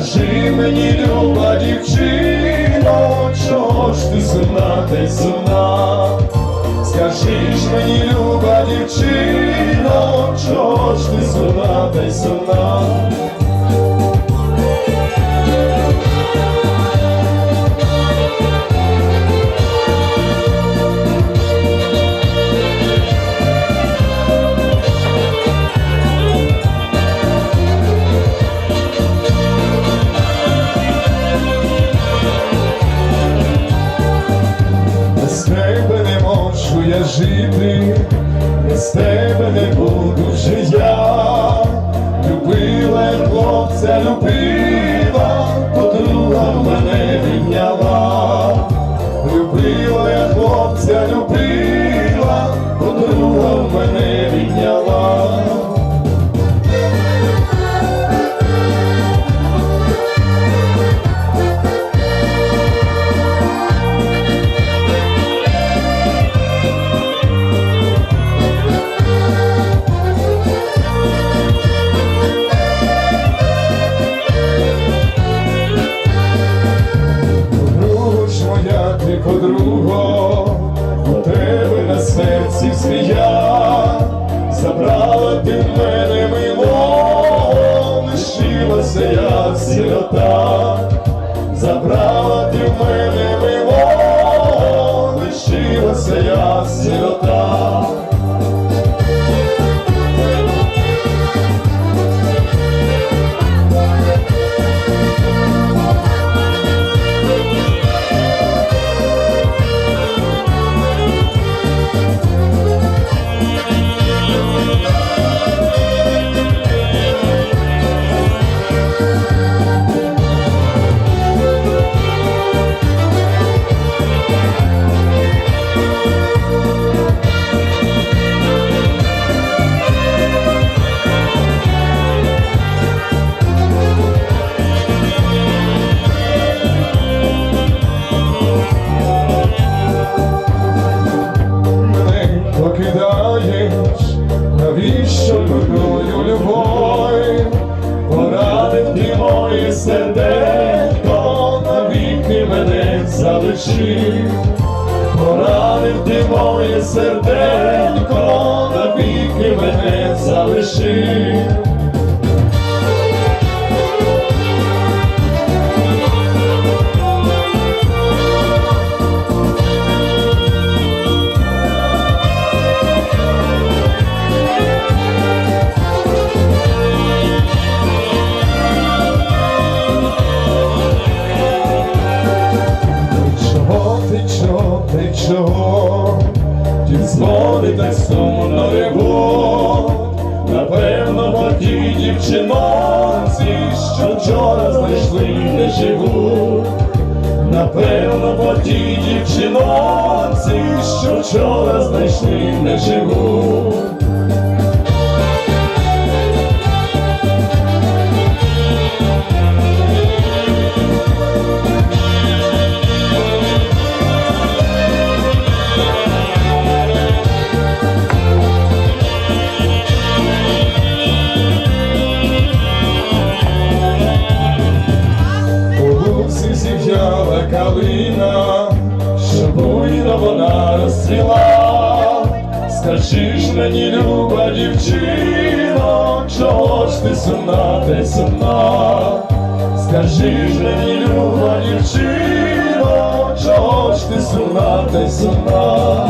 Скажи мені, люба жити, у тебе на серці змія, забрала ти в мене мило, лишилася я сирота, забрала ти в мене мило, лишилася я сирота. Залишив. Порадив ти моє серденько, навіки мене залишив. Чого ти, чого? Ті дзвони так сумно ревуть, напевно, по тій дівчиноці, що вчора знайшли не живуть. Напевно, по тій дівчиноці, що вчора знайшли не живуть. Розцвіла. Скажи ж мені, люба дівчино, чого ж ти сумна, ти сумна? Скажи ж мені, люба дівчино, чого ж ти сумна, ти сумна?